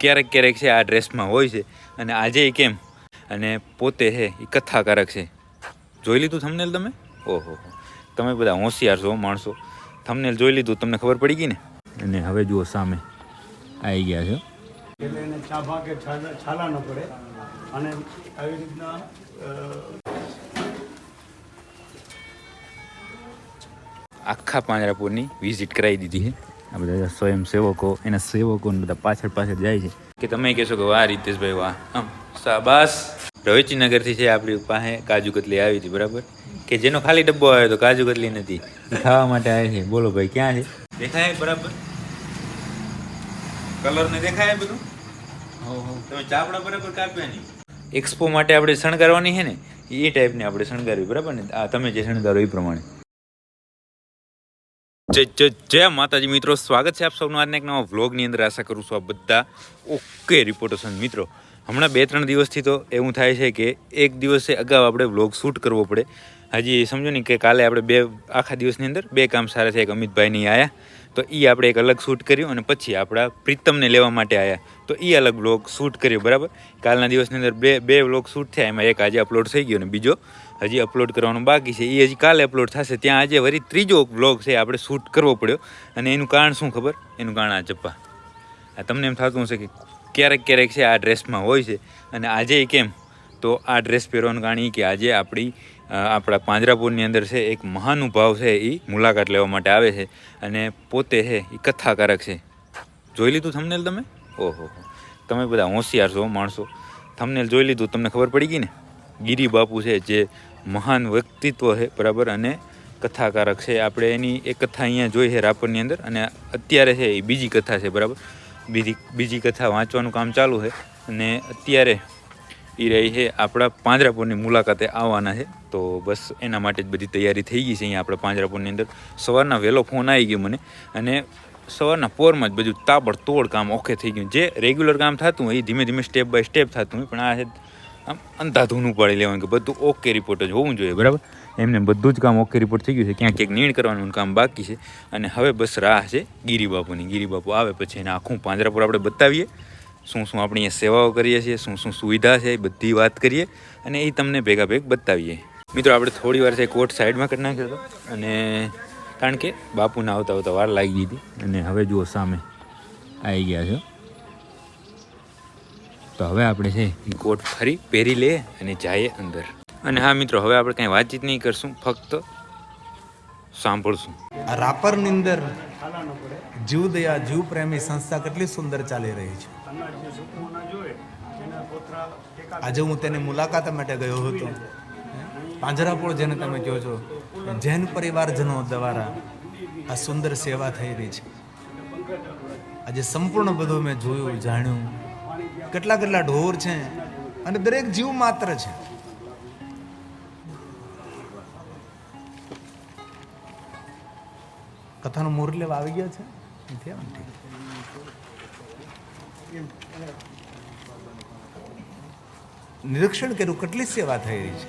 ક્યારેક ક્યારેક છે આ ડ્રેસમાં હોય છે. અને આજે એ કેમ? અને પોતે છે એ કથાકારક છે. જોઈ લીધું થમનેલ તમે? ઓહો. તમે બધા હોશિયાર છો માણસો. થમનેલ જોઈ લીધું તમને ખબર પડી ગઈ ને? અને હવે જુઓ સામે. આવી ગયા છો. એટલે એને ચાભા કે છાલા છાલા ન પડે. અને આવી રીતના આખા પાંજરાપુરની વિઝિટ કરાવી દીધી છે. આ બધા સ્વયંસેવકો, એના સેવકો બધા પાછળ પાછળ જાય છે. કે તમે કહેશો કે વાહ, રીતેશભાઈ વાહ. આમ, શાબાશ. રવેચીનગરથી છે આપણી પાસે કાજુ કતલી આવી હતી, બરાબર? કે જેનો ખાલી ડબ્બો આવ્યો તો કાજુ કતલી નથી. ખાવા માટે આવે છે. બોલો ભાઈ, ક્યાં છે? દેખાય બરાબર? કલર ને દેખાય બધું? તમે ચાપડા બરાબર કાપ્યા નહીં. એક્સપો માટે આપણે શણગારવાની છે ને, એ ટાઈપની આપણે શણગારવી, બરાબર ને? આ તમે જે શણગારો એ પ્રમાણે. જય જય જય માતાજી મિત્રો. સ્વાગત છે આપ સૌનું આજના એક નવા વ્લોગની અંદર. આશા કરું છું આ બધા ઓકે રિપોર્ટર્સ મિત્રો, હમણાં બે, ત્રણ દિવસથી તો એવું થાય છે કે એક દિવસે અગાઉ આપણે વ્લોગ શૂટ કરવો પડે. હજી સમજો ને કે કાલે આપણે બે, આખા દિવસની અંદર બે કામ સારા થયા એક અમિતભાઈની આવ્યા તો એ આપણે એક અલગ શૂટ કર્યું અને પછી આપણા પ્રીતમને લેવા માટે આવ્યા તો એ અલગ વ્લોગ શૂટ કર્યો, બરાબર? કાલના દિવસની અંદર બે બે વ્લોગ શૂટ થયા. એમાં એક આજે અપલોડ થઈ ગયો અને બીજો. હજી અપલોડ કરવાનું બાકી છે. એ હજી કાલે અપલોડ થશે. ત્યાં આજે વળી ત્રીજો બ્લોગ છે, આપણે શૂટ કરવો પડ્યો. અને એનું કારણ શું ખબર? એનું કારણ આ ચપ્પા. આ તમને એમ થતું હશે કે ક્યારેક ક્યારેક છે, આ ડ્રેસમાં હોય છે. અને આજે કેમ? તો આ ડ્રેસ પહેરવાનું કારણ એ કે આજે આપણી આપણા પાંજરાપુરની અંદર છે, એક મહાનુભાવ છે એ મુલાકાત લેવા માટે આવે છે. અને પોતે છે એ કથાકારક છે. જોઈ લીધું થમનેલ તમે? ઓહો. તમે બધા હોશિયાર છો, માણસો. થમનેલ જોઈ લીધું, તમને ખબર પડી ગઈ ને? ગિરી બાપુ છે, જે મહાન વ્યક્તિત્વ છે, બરાબર? અને કથાકારક છે. આપણે એની એક કથા અહીંયા જોઈ છે રાપરની અંદર, અને અત્યારે છે એ બીજી કથા છે, બરાબર? બીજી બીજી કથા વાંચવાનું કામ ચાલુ છે, અને અત્યારે એ રહી છે આપણા પાંજરાપુરની મુલાકાતે આવવાના છે. તો બસ એના માટે જ બધી તૈયારી થઈ ગઈ છે અહીંયા આપણા પાંજરાપુરની અંદર. સવારના વહેલો ફોન આવી ગયો મને, અને સવારના પોરમાં જ બધું તાબડતોડ કામ ઓકે થઈ ગયું. જે રેગ્યુલર કામ થતું હોય, એ ધીમે ધીમે સ્ટેપ બાય સ્ટેપ થતું હોય, પણ આ આમ અંધાધૂનું પાડી લેવાનું કે બધું ઓકે રિપોર્ટ જ હોવું જોઈએ, બરાબર? એમને બધું જ કામ ઓકે રિપોર્ટ થઈ ગયું છે. ક્યાંક ક્યાંક નીણ કરવાનું કામ બાકી છે. અને હવે બસ રાહ છે ગિરિબાપુની. ગિરિબાપુ આવે પછી એને આખું પાંજરાપુર આપણે બતાવીએ. શું શું આપણે સેવાઓ કરીએ છીએ, શું શું સુવિધા છે, એ બધી વાત કરીએ અને એ તમને ભેગા ભેગ બતાવીએ. મિત્રો, આપણે થોડી વાર છે કોટ સાઈડમાં કરી નાખ્યો હતો. અને કારણ કે બાપુને આવતા આવતા વાર લાગી હતી. અને હવે જુઓ સામે. આવી ગયા છો. તો હવે આપણે છે કોટ ફરી પહેરી લઈએ અને જઈએ અંદર. અને હા મિત્રો, હવે આપણે કંઈ વાતચીત નહીં કરશું, ફક્ત સાંભળશું. આ રાપરની અંદર જીવ દયા જીવ પ્રેમી સંસ્થા કેટલી સુંદર ચાલી રહી છે. આજે હું તેની મુલાકાત માટે ગયો હતો. પાંજરાપોળ જેને તમે કહો છો, જૈન પરિવારજનો દ્વારા આ સુંદર સેવા થઈ રહી છે. આજે સંપૂર્ણ બધું મેં જોયું, જાણ્યું. કેટલા કેટલા ઢોર છે અને દરેક જીવ માત્ર છે. કથાનો મોર લેવા આવી ગયા છે? નિરીક્ષણ કર્યું, કેટલી સેવા થઈ રહી છે?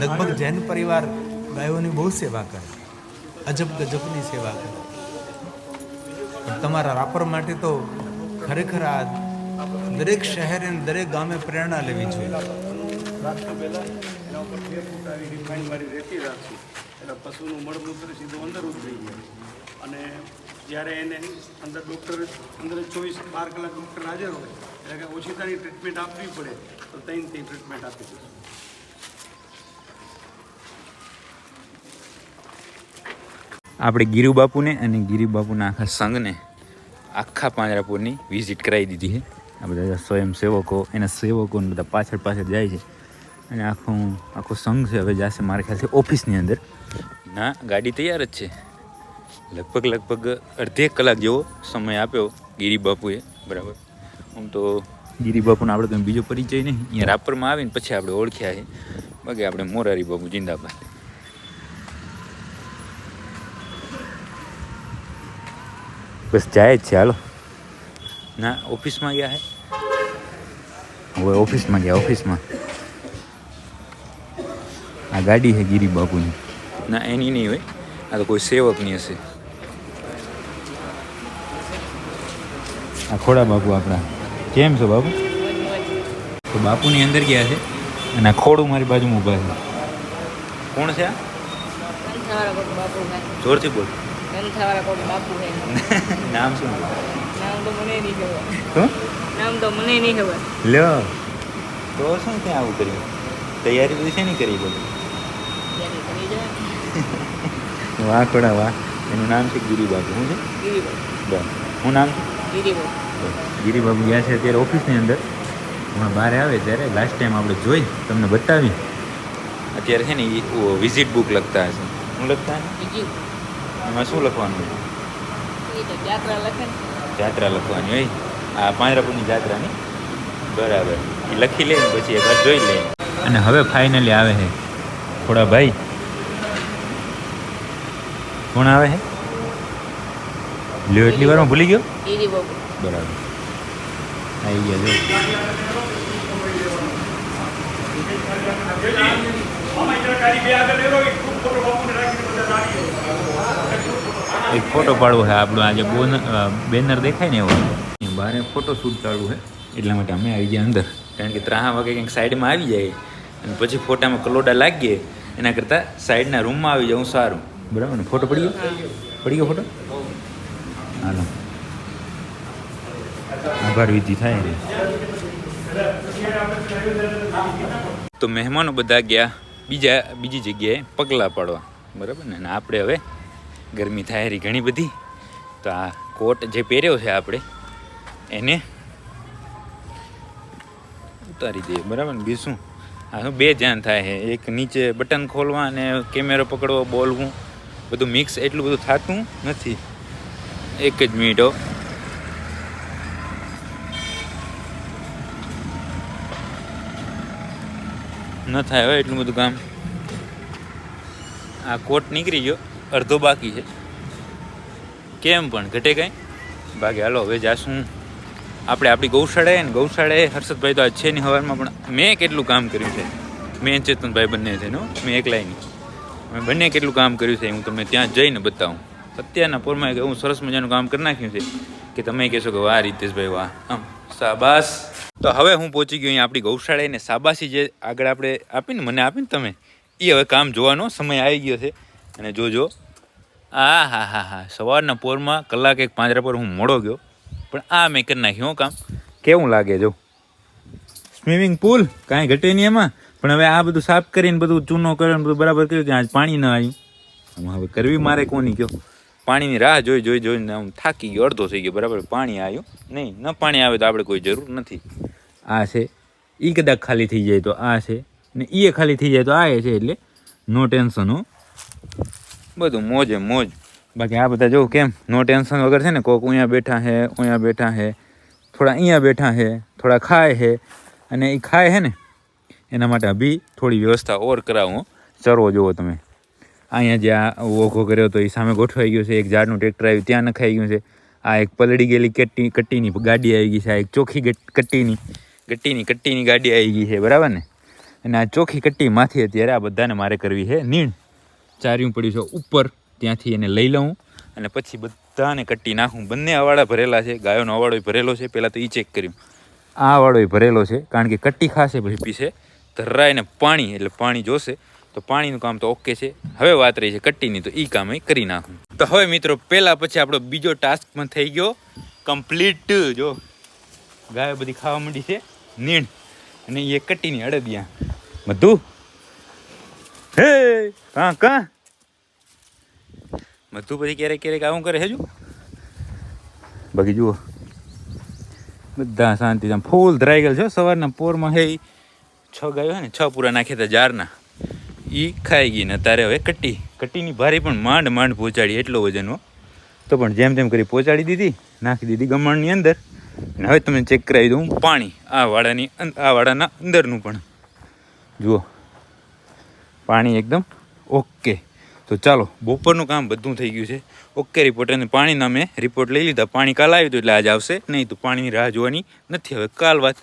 લગભગ જૈન પરિવાર ગાયોની બહુ સેવા કરે. અજબ ગજબની સેવા કરે. તમારા રાપર માટે તો ખરેખર આ દરેક શહેર અને દરેક ગામે પ્રેરણા લેવી જોઈએ. એટલે પશુનું મળમૂત્ર સીધું અંદર ઉતરી ગયું અને જ્યારે એને અંદર ડૉક્ટર અંદર ચોવીસ બાર કલાક ડૉક્ટર હાજર હોય એટલે કે ઓછીતાની ટ્રીટમેન્ટ આપવી પડે તો ત્રણથી ટ્રીટમેન્ટ આપી દઈશું આપણે ગીરુ બાપુને અને ગિરુ બાપુના આખા સંઘને આખા પાંજરાપુરની વિઝિટ કરાવી દીધી છે. આ બધા સ્વયંસેવકો એના સેવકો બધા પાછળ પાછળ જાય છે. અને આખું આખો સંઘ છે, હવે જશે મારા ખ્યાલથી ઓફિસની અંદર. ના, ગાડી તૈયાર જ છે. લગભગ લગભગ અડધેક કલાક જેવો સમય આપ્યો ગિરિબાપુએ બરાબર. આમ તો ગિરિબાપુનો આપણે કંઈ બીજો પરિચય નહીં. અહીંયા રાપરમાં આવીને પછી આપણે ઓળખ્યા છે. બાકી આપણે મોરારી બાપુ, જિંદાબાદ. બસ જાય જ છે હાલો. ના ઓફિસમાં ગયા હે? હવે ઓફિસમાં ગયા ઓફિસમાં. આ ગાડી છે ગીરી બાપુની. ના એની નહીં હોય. આ તો કોઈ સેવકની હશે. આ ખોડા બાપુ આપણા. કેમ છો બાપુ? તો બાપુની અંદર ગયા છે. અને આ ખોડું મારી બાજુમાં ઊભા છે. કોણ છે આ? જોરથી બોલ. કંઠાવાળા કોક બાપુ હે. નામ શું નામ તો મને નહીં ખબર. શું? નામ તો મને નહીં ખબર. લ્યો. તો શું ત્યાં આવું કર્યું? તૈયારી બધી શેની કરી બધી વાહ ખોડા વાહ. એનું નામ છે ગિરિબાબુ. શું છે? બસ. હું નામ ગિરિબાબુ. ગયા છે અત્યારે ઓફિસની અંદર. હમણાં બહાર આવે ત્યારે લાસ્ટ ટાઈમ આપણે જોઈ તમને બતાવી. અત્યારે છે ને વિઝિટ બુક લખતા હશે. શું લખતા એમાં શું લખવાનું? જાત્રા લખવાની હોય આ પાંજરાપુરની જાત્રાની બરાબર. એ લખી લે પછી પછી એકવાર જોઈ લે. અને હવે ફાઇનલી આવે છે થોડા ભાઈ? કોણ આવે છે લ્યો એટલી વારમાં ભૂલી ગયો? બરાબર. આવી. ગયા જો આમાં જરા ગાડી બે આગળ લેવો એક ફોટો પાડવો છે. આપણો આજે બોન બેનર દેખાય ને એવો. બહાર ફોટો શૂટ ચાલુ છે. એટલા માટે અમે આવી ગયા અંદર. કારણ કે ત્રાહા વાગે કંઈક સાઈડમાં આવી જાય. અને પછી ફોટામાં કલોડા લાગીએ. એના કરતાં સાઈડના રૂમમાં આવી જવું સારું. બરાબર ને? ફોટો પડી ગયો? પડી ગયો ફોટો હાલો. આભાર વિધિ થાય ને. તો મહેમાનો બધા ગયા. બીજા, બીજી જગ્યાએ પગલાં પાડવા. બરાબર ને આપણે હવે ગરમી થાય રહી ઘણી બધી. તો આ કોટ જે પહેર્યો છે આપણે, એને ઉતારી દઈએ. બરાબર બીજું શું આ બે ધ્યાન થાય છે. એક નીચે બટન ખોલવા અને કેમેરો પકડવો, બોલવું, બધું મિક્સ એટલું બધું થતું નથી. એક જ મિનિટો ન થાય હોય એટલું બધું કામ. આ કોટ નીકળી ગયો. અડધો બાકી છે. કેમ પણ? ઘટે કાંઈ? બાકી હાલો, હવે જાશું આપણે આપણી ગૌશાળાએ ને ગૌશાળાએ હર્ષદભાઈ તો આજ છે નહીં હવારમાં, પણ મેં કેટલું કામ કર્યું છે? મેં ચેતનભાઈ બંને છે, નો? મેં એકલાય નહીં. મેં બંને કેટલું કામ કર્યું છે, હું તમને ત્યાં જઈને બતાવું. અત્યારના પોરમાં હું સરસ મજાનું કામ કરી નાખ્યું છે કે તમે કહેશો કે વાહ, રીતેશભાઈ, વાહ. આમ, શાબાશ. તો હવે હું પહોંચી ગયો અહીંયા આપણી ગૌશાળાએ ને શાબાશી જે આગળ આપણે આપીને, મને આપીને તમે એ હવે કામ જોવાનો સમય આવી ગયો છે. અને જોજો આ હા હા હા સવારના પોરમાં કલાક એક પાંજરા પર હું મોડો ગયો. પણ આ મેં કરી નાખ્યું કામ. કેવું લાગે જો? સ્વિમિંગ પુલ કાંઈ ઘટે નહીં એમાં? પણ હવે આ બધું સાફ કરીને બધું ચૂનો કર્યો બધું બરાબર કર્યું ત્યાં આજ પાણી ન આવ્યું. હવે કરવી મારે કોની કયો? પાણીની રાહ જોઈ જોઈ, જોઈને હું થાકી ગયો, અડધો થઈ ગયો. બરાબર, પાણી આવ્યું. નહીં, ન પાણી આવે તો આપણે કોઈ જરૂર નથી. આ છે. એ કદાચ ખાલી થઈ જાય તો આ છે. ને એ ખાલી થઈ જાય તો આ છે એટલે નો ટેન્શન હો. બધું મોજે મોજ. બાકી આ બધા જો કેમ? નો ટેન્શન વગર છે ને કોક અહીંયા બેઠા હે, અહીંયા બેઠા હે, થોડા અહીંયા બેઠા હે, થોડા ખાય હે. અને એ ખાય હે ને, એના માટે અભી થોડી વ્યવસ્થા ઓર કરાવું. ચરવો જુઓ તમે. અહીંયા જે આ ઓઘો કર્યો તો એ સામે ગોઠવાઈ ગયું છે. એક ઝાડનું ટ્રેક્ટર આવ્યું, ત્યાં નખાઈ ગયું છે. આ એક પલળી ગયેલી કટ્ટી, કટ્ટીની ગાડી આવી ગઈ છે. આ એક ચોખ્ખી કટ્ટીની ગટ્ટીની કટ્ટીની ગાડી આવી ગઈ છે. બરાબર ને? અને આ ચોખ્ખી કટ્ટીમાંથી અત્યારે આ બધાને મારે કરવી છે નીણ. ચાર્યું પડ્યું છે ઉપર, ત્યાંથી એને લઈ લઉં અને પછી બધાને કટ્ટી નાખું. બંને અવાડા ભરેલા છે, ગાયોનો અવાડો ભરેલો છે, પહેલાં તો એ ચેક કર્યું. આ અવાડો ભરેલો છે, કારણ કે કટ્ટી ખાશે પછી પીશે ધરાઈને પાણી, એટલે પાણી જોશે, તો પાણીનું કામ તો ઓકે છે. હવે વાત રહી છે કટ્ટીની તો એ કામ કરી નાખું. તો હવે મિત્રો, પહેલાં પછી આપણો બીજો ટાસ્ક પણ થઈ ગયો. કમ્પ્લીટ જો. ગાયો બધી ખાવા માંડી છે. નીણ. અને એ કટ્ટીની અડદિયા બધું હે, કાં કાં? બધું પછી ક્યારેક ક્યારેક આવું કરે, હેજુ. બાકી જુઓ બધા શાંતિ આમ ફૂલ ધરાઈ ગયેલ છે સવારના પોરમાં. હે છ ગાયો હે ને, છ પૂરા નાખ્યા હતા જારના. એ ખાઈ ગઈ ને તારે હવે કટ્ટી. કટ્ટીની ભારી પણ માંડ માંડ પહોંચાડી એટલો વજનનો તો પણ જેમ તેમ કરી પહોંચાડી દીધી, નાખી દીધી ગમણની અંદર. હવે તમે ચેક કરાવી દઉં પાણી, આ વાડાની આ વાડાના અંદરનું પણ. જુઓ. પાણી એકદમ ઓકે. તો ચાલો, બપોરનું કામ બધું થઈ ગયું છે. ઓકે રિપોર્ટ અને પાણીના મેં રિપોર્ટ લઈ લીધા. પાણી કાલ આવ્યું હતું એટલે આજે આવશે નહીં તો પાણીની રાહ જોવાની નથી. હવે કાલ વાત.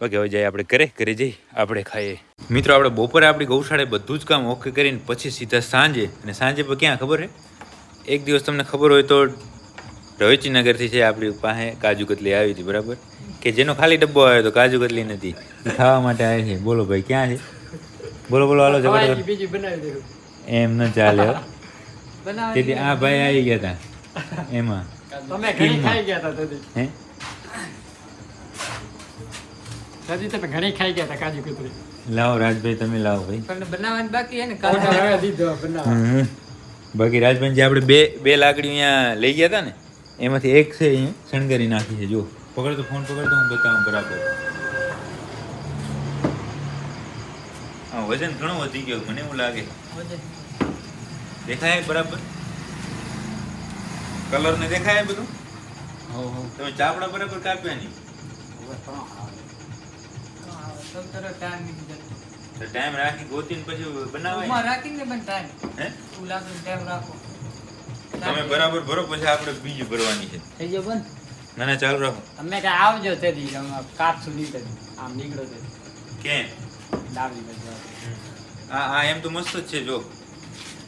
બાકી હવે જઈએ આપણે ઘરે. ઘરે જઈ આપણે ખાઈએ. મિત્રો, આપણે બપોરે આપણી ગૌશાળે બધું જ કામ ઓકે કરીને પછી સીધા સાંજે. અને સાંજે પણ ક્યાં ખબર છે એક દિવસ તમને ખબર હોય તો રવેચીનગરથી છે આપણી પાસે કાજુ કતલી આવી હતી, બરાબર? કે જેનો ખાલી ડબ્બો આવ્યો તો કાજુ કતલી નથી. ખાવા માટે આવે છે. બોલો ભાઈ, ક્યાં છે? બોલો બોલો હાલો જબરદસ્ત બીજી બનાવી દેવું એમ ન ચાલે તેથી આ ભાઈ આવી ગયા હતા એમાં. તમે ઘણી ખાઈ ગયા હતા તેથી હે? દાદી તમે ઘણી ખાઈ ગયા હતા કાજુ કતરી. લાવો રાજભાઈ તમે લાવો ભાઈ. પણ બનાવવાની બાકી છે ને કાજુ દીધો બનાવ. બાકી રાજભાઈ જે આપણે બે બે લાકડી અહીંયા લઈ ગયા હતા ને એમાંથી એક છે અહીંયા શણગારી નાખી છે જો પકડ તો ફોન પકડ તો હું બતાવું બરાબર હા વજન ઘણું વધી ગયું મને એવું લાગે. દેખાય બરાબર? કલર ને દેખાય બધું? તમે ચાપડા બરાબર કાપ્યા નહીં. તો ટાઈમ રાખી ગોતીને પછી બનાવાય? રાખીને પણ ટાઈમ હે? ટાઈમ રાખો. તમે બરાબર ભરો પછી આપણે બીજું ભરવાની છે. થઈ ગયો બંધ? ના ના ચાલુ રાખો. તમે કઈ આવજો તેથી કાપ સુધી આમ નીકળો તે કેમ? ડાબી આ આ એમ તો મસ્ત જ છે જો.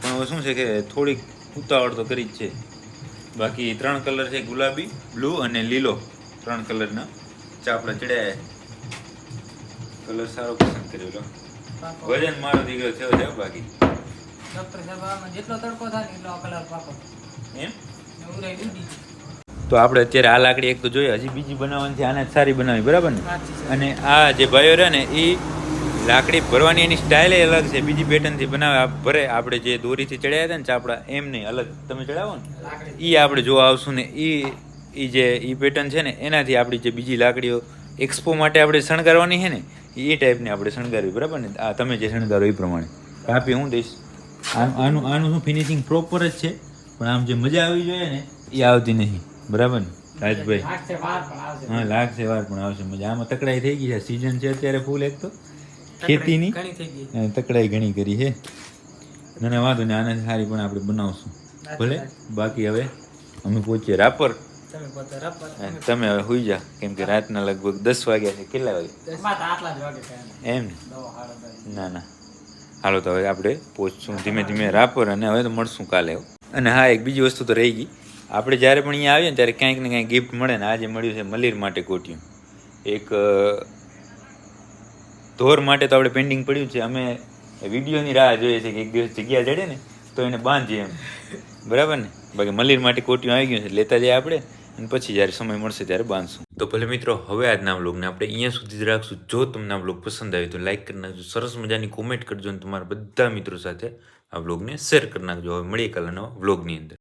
પણ હવે શું છે કે થોડીક ઉતાવળ તો કરી જ છે. બાકી ત્રણ કલર છે ગુલાબી બ્લુ અને લીલો. ત્રણ કલરના. ચાપડા ચડ્યા કલર સારો પસંદ કર્યો વજન મારો દીકરો થયો છે બાકી. ડોક્ટર સાહેબ આમાં જેટલો તડકો થાય એટલો આ કલર પાકો. એમ? ઉડી તો આપણે અત્યારે આ લાકડી એક તો જોઈએ હજી બીજી બનાવવાની છે આને સારી બનાવી બરાબર ને? અને આ જે ભાઈઓ રહે ને એ લાકડી ભરવાની એની સ્ટાઇલ અલગ છે. બીજી પેટર્નથી બનાવે આ ભરે આપણે જે દોરીથી ચડાવ્યા હતા ને ચાપડા એમ નહીં અલગ. તમે ચડાવો ને? એ આપણે જો આવશું ને એ એ જે એ પેટર્ન છે ને એનાથી આપણી જે બીજી લાકડીઓ એક્સપો માટે આપણે શણગારવાની છે ને એ ટાઈપની આપણે શણગારવી બરાબર ને? આ તમે જે શણગારો એ પ્રમાણે. કાપી હું દઈશ. આનું આનું શું ફિનિશિંગ પ્રોપર જ છે પણ આમ જે મજા આવી જોઈએ ને એ આવતી નહીં બરાબર ને? રાજભાઈ. હા લાગશે વાર પણ આવશે મજા. આમાં તકડાઈ થઈ ગઈ છે સિઝન છે અત્યારે ફૂલ એક તો. ખેતીની? અને તકડાઈ ઘણી કરી છે ના ના વાંધો નહીં આને સારી પણ આપણે બનાવશું. ભલે? બાકી હવે અમે પહોંચીએ રાપર. તમે અને હવે સુઈ જા કેમ કે રાતના લગભગ દસ વાગ્યા છે. કેટલા વાગે? એમાં ને? ના ના. હાલો તો હવે આપણે પહોંચશું ધીમે ધીમે રાપર અને હવે તો મળશું કાલે અને હા એક બીજી વસ્તુ તો રહી ગઈ. આપણે જ્યારે પણ અહીંયા આવીએ ને ત્યારે ક્યાંક ને ક્યાંક ગિફ્ટ મળે ને આજે મળ્યું છે મલીર માટે કોટ્યું. એક ધોર માટે તો આપણે પેન્ડિંગ પડ્યું છે. અમે વિડીયોની રાહ જોઈએ છે કે એક દિવસ જગ્યા જડે ને તો એને બાંધીએ એમ. બરાબર ને? બાકી મલીર માટે કોટિયું આવી ગયું છે. લેતા જઈએ આપણે અને પછી જ્યારે સમય મળશે ત્યારે બાંધશું. તો ભલે મિત્રો, હવે આજના વ્લોગને આપણે અહીંયા સુધી જ રાખશું. જો તમને આ વ્લોગ પસંદ આવ્યો તો લાઈક કરી નાખજો. સરસ મજાની કોમેન્ટ કરજો અને તમારા બધા મિત્રો સાથે આ વ્લોગને શેર કરી નાખજો. હવે મળીએ કાલના વ્લોગની અંદર.